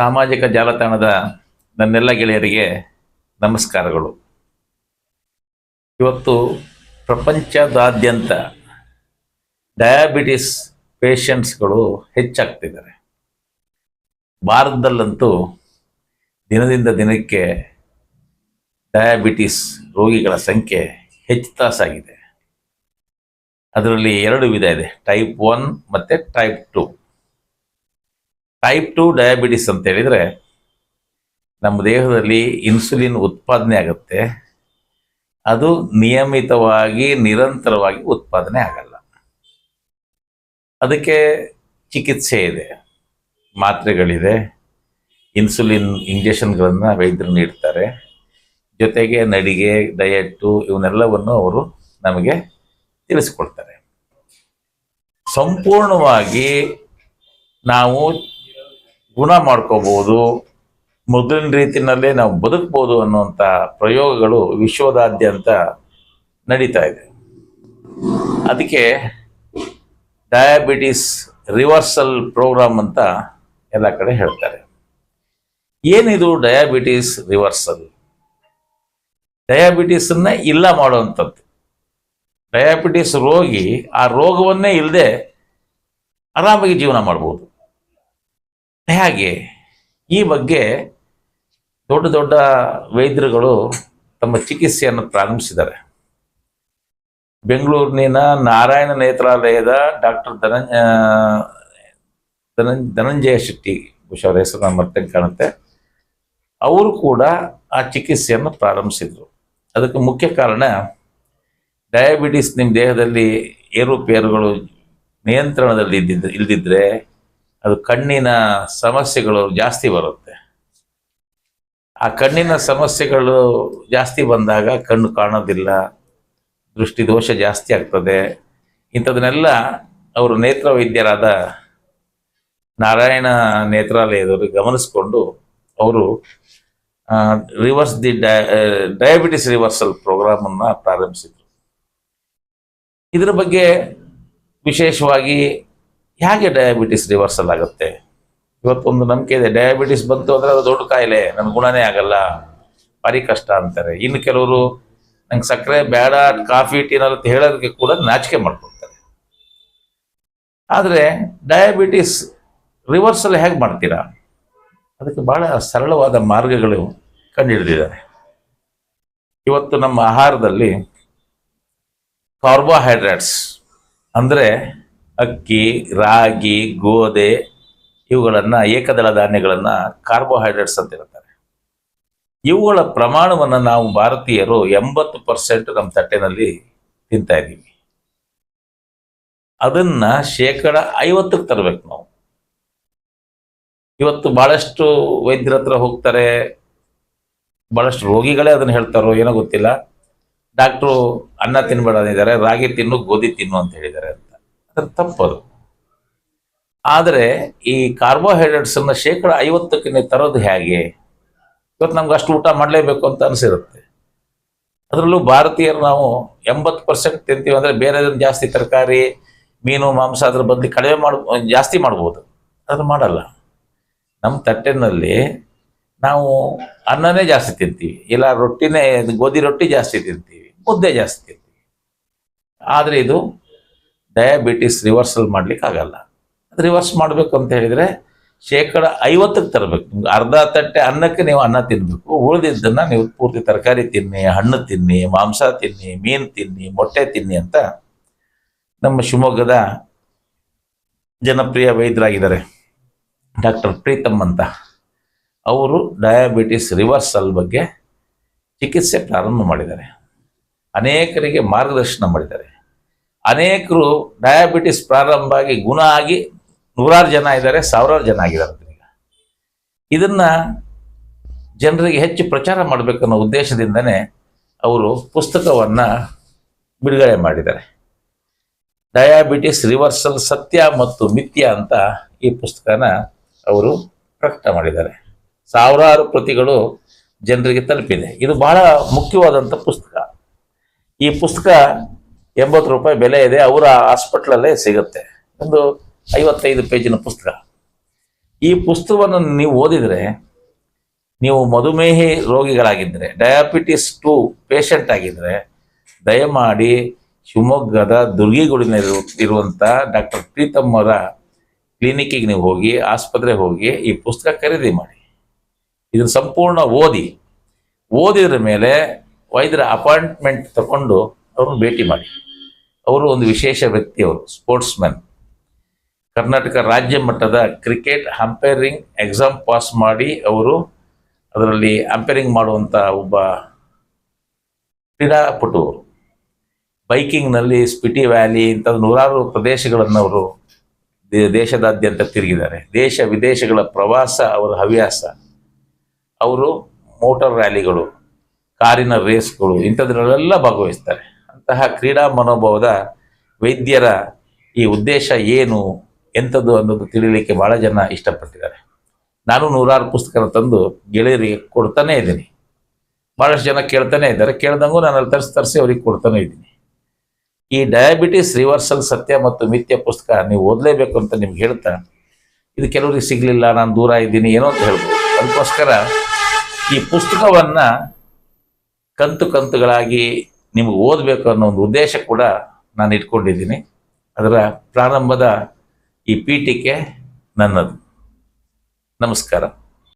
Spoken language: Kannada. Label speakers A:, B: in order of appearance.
A: ಸಾಮಾಜಿಕ ಜಾಲತಾಣದ ನನ್ನೆಲ್ಲ ಗೆಳೆಯರಿಗೆ ನಮಸ್ಕಾರಗಳು. ಇವತ್ತು ಪ್ರಪಂಚದಾದ್ಯಂತ ಡಯಾಬಿಟಿಸ್ ಪೇಷಂಟ್ಸ್ಗಳು ಹೆಚ್ಚಾಗ್ತಿದ್ದಾರೆ. ಭಾರತದಲ್ಲಂತೂ ದಿನದಿಂದ ದಿನಕ್ಕೆ ಡಯಾಬಿಟಿಸ್ ರೋಗಿಗಳ ಸಂಖ್ಯೆ ಹೆಚ್ಚುತ್ತಾ ಸಾಗಿದೆ ಅದರಲ್ಲಿ ಎರಡು ವಿಧ ಇದೆ, ಟೈಪ್ ಒನ್ ಮತ್ತು type two. Type two diabetes ಅಂತ ಹೇಳಿದರೆ ನಮ್ಮ ದೇಹದಲ್ಲಿ ಇನ್ಸುಲಿನ್ ಉತ್ಪಾದನೆ ಆಗುತ್ತೆ. ಅದು ನಿಯಮಿತವಾಗಿ, ನಿರಂತರವಾಗಿ ಉತ್ಪಾದನೆ ಆಗಲ್ಲ. ಅದಕ್ಕೆ ಚಿಕಿತ್ಸೆ ಇದೆ, ಮಾತ್ರೆಗಳಿದೆ ಇನ್ಸುಲಿನ್ ಇಂಜೆಕ್ಷನ್ಗಳನ್ನು ವೈದ್ಯರು ನೀಡ್ತಾರೆ. ಜೊತೆಗೆ ನಡಿಗೆ ಡಯೆಟ್ಟು ಇವನ್ನೆಲ್ಲವನ್ನು ಅವರು ನಮಗೆ ತಿಳಿಸ್ಕೊಡ್ತಾರೆ. ಸಂಪೂರ್ಣವಾಗಿ ನಾವು ಗುಣ ಮಾಡ್ಕೋಬಹುದು. ಮೊದಲಿನ ರೀತಿಯಲ್ಲೇ ನಾವು ಬದುಕ್ಬೋದು ಅನ್ನುವಂಥ ಪ್ರಯೋಗಗಳು ವಿಶ್ವದಾದ್ಯಂತ ನಡೀತಾ ಇದೆ. ಅದಕ್ಕೆ ಡಯಾಬಿಟಿಸ್ ರಿವರ್ಸಲ್ ಪ್ರೋಗ್ರಾಮ್ ಅಂತ ಎಲ್ಲ ಕಡೆ ಹೇಳ್ತಾರೆ. ಏನಿದು ಡಯಾಬಿಟಿಸ್ ರಿವರ್ಸಲ್ ಡಯಾಬಿಟಿಸನ್ನ ಇಲ್ಲ ಮಾಡುವಂಥದ್ದು. ಡಯಾಬಿಟಿಸ್ ರೋಗಿ ಆ ರೋಗವನ್ನೇ ಇಲ್ಲದೆ ಆರಾಮಾಗಿ ಜೀವನ ಮಾಡ್ಬೋದು. ಹೇಗೆ ಈ ಬಗ್ಗೆ ದೊಡ್ಡ ದೊಡ್ಡ ವೈದ್ಯರುಗಳು ತಮ್ಮ ಚಿಕಿತ್ಸೆಯನ್ನು ಪ್ರಾರಂಭಿಸಿದ್ದಾರೆ. ಬೆಂಗಳೂರಿನ ನಾರಾಯಣ ನೇತ್ರಾಲಯದ ಡಾಕ್ಟರ್ ಧನಂಜ ಧನಂಜಯ ಶೆಟ್ಟಿ ಬಹುಶಃ ಅವರ ಹೆಸರು ನಾನು ಮತ್ತೆ ಕಾಣುತ್ತೆ. ಅವರು ಕೂಡ ಆ ಚಿಕಿತ್ಸೆಯನ್ನು ಪ್ರಾರಂಭಿಸಿದರು. ಅದಕ್ಕೆ ಮುಖ್ಯ ಕಾರಣ ಡಯಾಬಿಟಿಸ್ ನಿಮ್ಮ ದೇಹದಲ್ಲಿ ಏರುಪೇರುಗಳು ನಿಯಂತ್ರಣದಲ್ಲಿ ಇದ್ದಿದ್ದು, ಇಲ್ದಿದ್ರೆ ಅದು ಕಣ್ಣಿನ ಸಮಸ್ಯೆಗಳು ಜಾಸ್ತಿ ಬರುತ್ತೆ. ಆ ಕಣ್ಣಿನ ಸಮಸ್ಯೆಗಳು ಜಾಸ್ತಿ ಬಂದಾಗ ಕಣ್ಣು ಕಾಣೋದಿಲ್ಲ, ದೃಷ್ಟಿ ದೋಷ ಜಾಸ್ತಿ ಆಗ್ತದೆ. ಇಂಥದನ್ನೆಲ್ಲ ಅವರು ನೇತ್ರ ವೈದ್ಯರಾದ ನಾರಾಯಣ ನೇತ್ರಾಲಯದವರು ಗಮನಿಸಿಕೊಂಡು ಅವರು ರಿವರ್ಸ್ ದಿ ಡಯಾಬಿಟಿಸ್ ರಿವರ್ಸಲ್ ಪ್ರೋಗ್ರಾಮನ್ನು ಪ್ರಾರಂಭಿಸಿದರು. ಇದರ ಬಗ್ಗೆ ವಿಶೇಷವಾಗಿ ಹೇಗೆ ಡಯಾಬಿಟಿಸ್ ರಿವರ್ಸಲ್ ಆಗುತ್ತೆ? ಇವತ್ತೊಂದು ನಂಬಿಕೆ ಇದೆ. ಡಯಾಬಿಟಿಸ್ ಬಂತು ಅಂದರೆ ಅದು ದೊಡ್ಡ ಕಾಯಿಲೆ. ನನ್ನ ಗುಣನೇ ಆಗಲ್ಲ. ಭಾರಿ ಕಷ್ಟ ಅಂತಾರೆ. ಇನ್ನು ಕೆಲವರು ನಂಗೆ ಸಕ್ಕರೆ ಬೇಡ, ಕಾಫಿ ಟೀನಲ್ಲಿ ಅಂತ ಹೇಳೋದಕ್ಕೆ ಕೂಡ ನಾಚಿಕೆ ಮಾಡ್ಕೊಳ್ತಾರೆ. ಆದರೆ ಡಯಾಬಿಟಿಸ್ ರಿವರ್ಸಲ್ ಹೇಗೆ ಮಾಡ್ತೀರಾ? ಅದಕ್ಕೆ ಭಾಳ ಸರಳವಾದ ಮಾರ್ಗಗಳು ಕಂಡುಹಿಡಿದಿದ್ದಾರೆ. ಇವತ್ತು ನಮ್ಮ ಆಹಾರದಲ್ಲಿ ಕಾರ್ಬೋಹೈಡ್ರೇಟ್ಸ್ ಅಂದರೆ ಅಕ್ಕಿ, ರಾಗಿ, ಗೋಧಿ ಇವುಗಳನ್ನು ಏಕದಳ ಧಾನ್ಯಗಳನ್ನು ಕಾರ್ಬೋಹೈಡ್ರೇಟ್ಸ್ ಅಂತ ಹೇಳ್ತಾರೆ. ಇವುಗಳ ಪ್ರಮಾಣವನ್ನು ನಾವು ಭಾರತೀಯರು ಎಂಬತ್ತು ಪರ್ಸೆಂಟ್ ನಮ್ಮ ತಟ್ಟೆನಲ್ಲಿ ತಿಂತಾ ಇದ್ದೀವಿ. ಅದನ್ನ ಶೇಕಡ ಐವತ್ತಕ್ಕೆ ತರಬೇಕು ನಾವು. ಇವತ್ತು ಬಹಳಷ್ಟು ವೈದ್ಯರ ಹತ್ರ ಹೋಗ್ತಾರೆ. ಬಹಳಷ್ಟು ರೋಗಿಗಳೇ ಅದನ್ನು ಹೇಳ್ತಾರೋ ಏನೋ ಗೊತ್ತಿಲ್ಲ. ಡಾಕ್ಟ್ರು ಅನ್ನ ತಿನ್ಬೇಡ ಅಂದಿದ್ದಾರೆ. ರಾಗಿ ತಿನ್ನು, ಗೋಧಿ ತಿನ್ನು ಅಂತ ಹೇಳಿದ್ದಾರೆ ಅಂತ. ಅದ್ರ ತಪ್ಪದು. ಆದರೆ ಈ ಕಾರ್ಬೋಹೈಡ್ರೇಟ್ಸ್ ಅನ್ನ ಶೇಕಡ ಐವತ್ತಕ್ಕೆ ತರೋದು ಹೇಗೆ? ಇವತ್ತು ನಮ್ಗೆ ಅಷ್ಟು ಊಟ ಮಾಡಲೇಬೇಕು ಅಂತ ಅನಿಸಿರುತ್ತೆ. ಅದರಲ್ಲೂ ಭಾರತೀಯರು ನಾವು ಎಂಬತ್ತು ಪರ್ಸೆಂಟ್ ತಿಂತೀವಿ ಅಂದರೆ ಬೇರೆ ಜಾಸ್ತಿ ತರಕಾರಿ, ಮೀನು, ಮಾಂಸ ಅದ್ರ ಬದಲು ಕಡಿಮೆ ಮಾಡ, ಜಾಸ್ತಿ ಮಾಡ್ಬೋದು. ಅದನ್ನು ಮಾಡಲ್ಲ. ನಮ್ಮ ತಟ್ಟೆನಲ್ಲಿ ನಾವು ಅನ್ನನೇ ಜಾಸ್ತಿ ತಿಂತೀವಿ. ಇಲ್ಲ ರೊಟ್ಟಿನೇ, ಗೋಧಿ ರೊಟ್ಟಿ ಜಾಸ್ತಿ ತಿಂತೀವಿ. ಮುದ್ದೆ ಜಾಸ್ತಿ ತಿಂತೀವಿ. ಆದರೆ ಇದು ಡಯಾಬಿಟಿಸ್ ರಿವರ್ಸಲ್ ಮಾಡ್ಲಿಕ್ಕೆ ಆಗಲ್ಲ. ರಿವರ್ಸ್ ಮಾಡಬೇಕು ಅಂತ ಹೇಳಿದರೆ ಶೇಕಡ ಐವತ್ತಕ್ಕೆ ತರಬೇಕು. ನಿಮ್ಗೆ ಅರ್ಧ ತಟ್ಟೆ ಅನ್ನಕ್ಕೆ ನೀವು ಅನ್ನ ತಿನ್ನಬೇಕು ಉಳಿದಿದ್ದನ್ನು ನೀವು ಪೂರ್ತಿ ತರಕಾರಿ ತಿನ್ನಿ, ಹಣ್ಣು ತಿನ್ನಿ, ಮಾಂಸ ತಿನ್ನಿ, ಮೀನು ತಿನ್ನಿ, ಮೊಟ್ಟೆ ತಿನ್ನಿ ಅಂತ ನಮ್ಮ ಶಿವಮೊಗ್ಗದ ಜನಪ್ರಿಯ ವೈದ್ಯರಾಗಿದ್ದಾರೆ. ಡಾಕ್ಟರ್ ಪ್ರೀತಮ್ ಅಂತ. ಅವರು ಡಯಾಬಿಟಿಸ್ ರಿವರ್ಸಲ್ ಬಗ್ಗೆ ಚಿಕಿತ್ಸೆ ಪ್ರಾರಂಭ ಮಾಡಿದ್ದಾರೆ. ಅನೇಕರಿಗೆ ಮಾರ್ಗದರ್ಶನ ಮಾಡಿದ್ದಾರೆ. ಅನೇಕರು ಡಯಾಬಿಟಿಸ್ ಪ್ರಾರಂಭ ಆಗಿ ಗುಣ ಆಗಿ ನೂರಾರು ಜನ ಇದ್ದಾರೆ, ಸಾವಿರಾರು ಜನ ಆಗಿದ್ದಾರೆ ಈಗ. ಇದನ್ನ ಜನರಿಗೆ ಹೆಚ್ಚು ಪ್ರಚಾರ ಮಾಡಬೇಕನ್ನೋ ಉದ್ದೇಶದಿಂದನೇ ಅವರು ಪುಸ್ತಕವನ್ನು ಬಿಡುಗಡೆ ಮಾಡಿದ್ದಾರೆ. ಡಯಾಬಿಟಿಸ್ ರಿವರ್ಸಲ್ ಸತ್ಯ ಮತ್ತು ಮಿಥ್ಯ ಅಂತ ಈ ಪುಸ್ತಕನ ಅವರು ಪ್ರಕಟ ಮಾಡಿದ್ದಾರೆ. ಸಾವಿರಾರು ಪ್ರತಿಗಳು ಜನರಿಗೆ ತಲುಪಿದೆ. ಇದು ಬಹಳ ಮುಖ್ಯವಾದಂಥ ಪುಸ್ತಕ. ಈ ಪುಸ್ತಕ ಎಂಬತ್ತು ರೂಪಾಯಿ ಬೆಲೆ ಇದೆ, ಅವರ ಹಾಸ್ಪಿಟ್ಲಲ್ಲೇ ಸಿಗುತ್ತೆ. ಒಂದು ಐವತ್ತೈದು ಪೇಜಿನ ಪುಸ್ತಕ. ಈ ಪುಸ್ತಕವನ್ನು ನೀವು ಓದಿದರೆ, ನೀವು ಮಧುಮೇಹಿ ರೋಗಿಗಳಾಗಿದ್ದರೆ ಡಯಾಬಿಟಿಸ್ ಟು ಪೇಷಂಟ್ ಆಗಿದ್ದರೆ ದಯಮಾಡಿ ಶಿವಮೊಗ್ಗದ ದುರ್ಗಿಗುಡಿನ ಇರುವಂಥ ಡಾಕ್ಟರ್ ಪ್ರೀತಮ್ಮರ ಕ್ಲಿನಿಕ್ಕಿಗೆ ನೀವು ಹೋಗಿ, ಆಸ್ಪತ್ರೆಗೆ ಹೋಗಿ ಈ ಪುಸ್ತಕ ಖರೀದಿ ಮಾಡಿ. ಇದನ್ನು ಸಂಪೂರ್ಣ ಓದಿ. ಓದಿದ್ರ ಮೇಲೆ ವೈದ್ಯರ ಅಪಾಯಿಂಟ್ಮೆಂಟ್ ತಗೊಂಡು ಅವ್ರನ್ನ ಭೇಟಿ ಮಾಡಿ. ಅವರು ಒಂದು ವಿಶೇಷ ವ್ಯಕ್ತಿ ಅವರು ಸ್ಪೋರ್ಟ್ಸ್ ಮ್ಯಾನ್ ಕರ್ನಾಟಕ ರಾಜ್ಯ ಮಟ್ಟದ ಕ್ರಿಕೆಟ್ ಅಂಪೈರಿಂಗ್ ಎಕ್ಸಾಮ್ ಪಾಸ್ ಮಾಡಿ ಅವರು ಅದರಲ್ಲಿ ಅಂಪೈರಿಂಗ್ ಮಾಡುವಂಥ ಒಬ್ಬ ಕ್ರೀಡಾಪಟು ಅವರು ಬೈಕಿಂಗ್ನಲ್ಲಿ ಸ್ಪಿಟಿ ವ್ಯಾಲಿ ಇಂಥ ನೂರಾರು ಪ್ರದೇಶಗಳನ್ನು ಅವರು ದೇಶದಾದ್ಯಂತ ತಿರುಗಿದ್ದಾರೆ. ದೇಶ ವಿದೇಶಗಳ ಪ್ರವಾಸ, ಅವರ ಹವ್ಯಾಸ. ಅವರು ಮೋಟಾರ್ ರ್ಯಾಲಿಗಳು ಕಾರಿನ ರೇಸ್ಗಳು ಇಂಥದ್ರಲ್ಲೆಲ್ಲ ಭಾಗವಹಿಸ್ತಾರೆ. ಅಂತಹ ಕ್ರೀಡಾ ಮನೋಭಾವದ ವೈದ್ಯರ ಈ ಉದ್ದೇಶ ಏನು ಎಂಥದ್ದು ಅನ್ನೋದು ತಿಳಿಯಲಿಕ್ಕೆ ಭಾಳ ಜನ ಇಷ್ಟಪಟ್ಟಿದ್ದಾರೆ. ನಾನು ನೂರಾರು ಪುಸ್ತಕನ ತಂದು ಗೆಳೆಯರಿಗೆ ಕೊಡ್ತಾನೇ ಇದ್ದೀನಿ. ಭಾಳಷ್ಟು ಜನ ಕೇಳ್ತಾನೆ ಇದ್ದಾರೆ. ಕೇಳ್ದಂಗೂ ನಾನು ಅಲ್ಲಿ ತರಿಸಿ ತರಿಸಿ ಅವ್ರಿಗೆ ಕೊಡ್ತಾನೆ ಇದ್ದೀನಿ. ಈ ಡಯಾಬಿಟಿಸ್ ರಿವರ್ಸಲ್ ಸತ್ಯ ಮತ್ತು ಮಿಥ್ಯ ಪುಸ್ತಕ ನೀವು ಓದಲೇಬೇಕು ಅಂತ ನಿಮ್ಗೆ ಹೇಳ್ತಾ ಇದು ಕೆಲವರಿಗೆ ಸಿಗಲಿಲ್ಲ, ನಾನು ದೂರ ಇದ್ದೀನಿ, ಏನೋ ಅಂತ ಹೇಳ್ಬೋದು. ಅದಕ್ಕೋಸ್ಕರ ಈ ಪುಸ್ತಕವನ್ನು ಕಂತು ಕಂತುಗಳಾಗಿ ನಿಮಗೆ ಓದಬೇಕು ಅನ್ನೋ ಒಂದು ಉದ್ದೇಶ ಕೂಡ ನಾನು ಇಟ್ಕೊಂಡಿದ್ದೀನಿ. ಅದರ ಪ್ರಾರಂಭದ ಈ ಪೀಠಿಕೆ ನನ್ನದು. ನಮಸ್ಕಾರ.